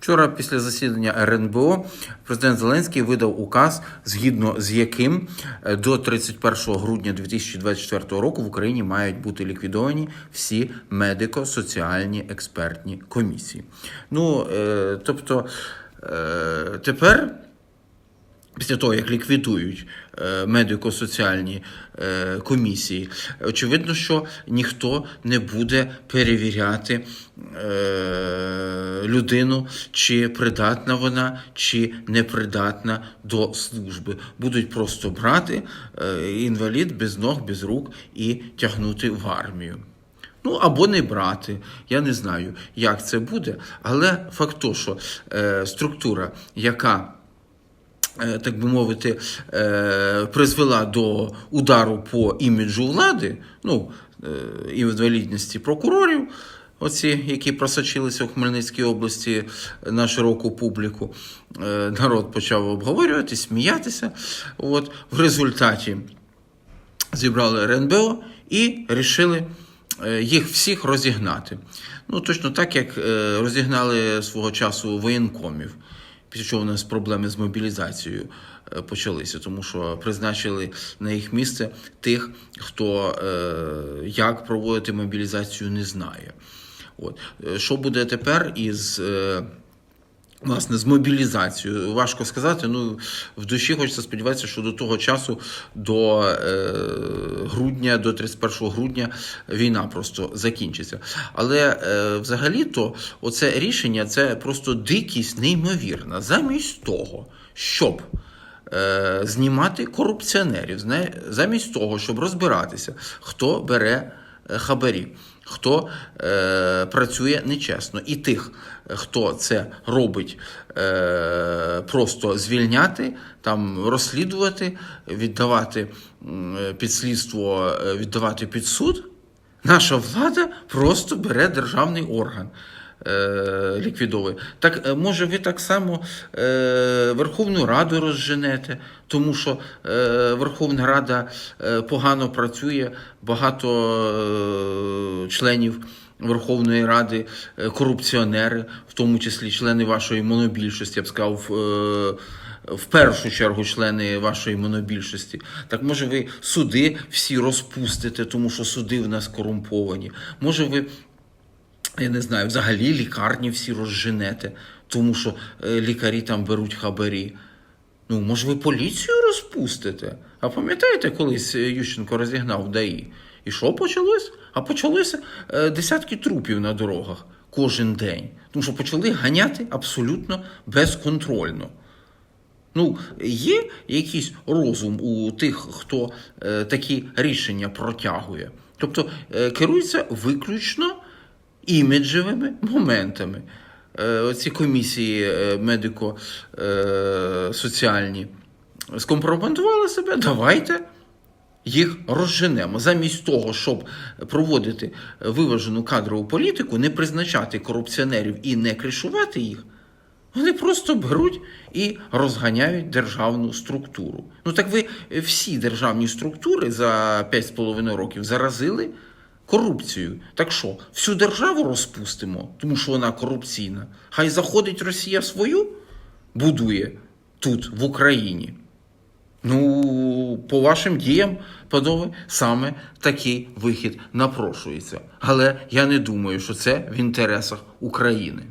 Вчора, після засідання РНБО, президент Зеленський видав указ, згідно з яким е, до 31 грудня 2024 року в Україні мають бути ліквідовані всі медико-соціальні експертні комісії. Ну, е, тобто, е, тепер. Після того, як ліквідують е, медико-соціальні е, комісії, очевидно, що ніхто не буде перевіряти е, людину, чи придатна вона, чи непридатна до служби. Будуть просто брати інвалід без ног, без рук і тягнути в армію. Ну, або не брати. Я не знаю, як це буде. Але факт то, що е, структура, яка так би мовити, е, призвела до удару по іміджу влади, ну, е, інвалідності прокурорів, оці, які просочилися в Хмельницькій області на широку публіку, е, народ почав обговорювати, сміятися. От, в результаті зібрали РНБО і рішили е, їх всіх розігнати. Ну, точно так, як е, розігнали свого часу воєнкомів. Після чого у нас проблеми з мобілізацією е, почалися, тому що призначили на їх місце тих, хто е, як проводити мобілізацію, не знає. От. Е, Що буде тепер із. Власне, з мобілізацією важко сказати. Ну в душі хочеться сподіватися, що до того часу, до е, грудня, до 31 грудня, війна просто закінчиться. Але е, взагалі-то оце рішення це просто дикість неймовірна. Замість того, щоб е, знімати корупціонерів, замість того, щоб розбиратися, хто бере е, хабарі, хто е, працює нечесно, і тих, хто це робить, е, просто звільняти, там розслідувати, віддавати м, е, під слідство, е, віддавати під суд. Наша влада просто бере державний орган. Е, Ліквідовує. Так е, може ви так само е, Верховну Раду розженете, тому що Верховна Рада погано працює, багато членів Верховної Ради корупціонери, в тому числі члени вашої монобільшості, я б сказав. в першу чергу члени вашої монобільшості. Так може ви суди всі розпустите, тому що суди в нас корумповані. Може ви, я не знаю, взагалі лікарні всі розженете, тому що е, лікарі там беруть хабарі. Ну, може, ви поліцію розпустите? А пам'ятаєте, колись е, Ющенко розігнав ДАІ? І що почалось? А почалося е, десятки трупів на дорогах кожен день. Тому що почали ганяти абсолютно безконтрольно. Ну, є якийсь розум у тих, хто такі рішення протягує. Тобто керується виключно іміджевими моментами. Е, оці комісії е, медико-соціальні скомпрометували себе, давайте їх розженемо. Замість того, щоб проводити виважену кадрову політику, не призначати корупціонерів і не кришувати їх. Вони просто беруть і розганяють державну структуру. Ну так ви всі державні структури за 5,5 років заразили корупцією. Так що, всю державу розпустимо, тому що вона корупційна. Хай заходить Росія свою, будує тут, в Україні. Ну, по вашим діям, панове, саме такий вихід напрошується. Але я не думаю, що це в інтересах України.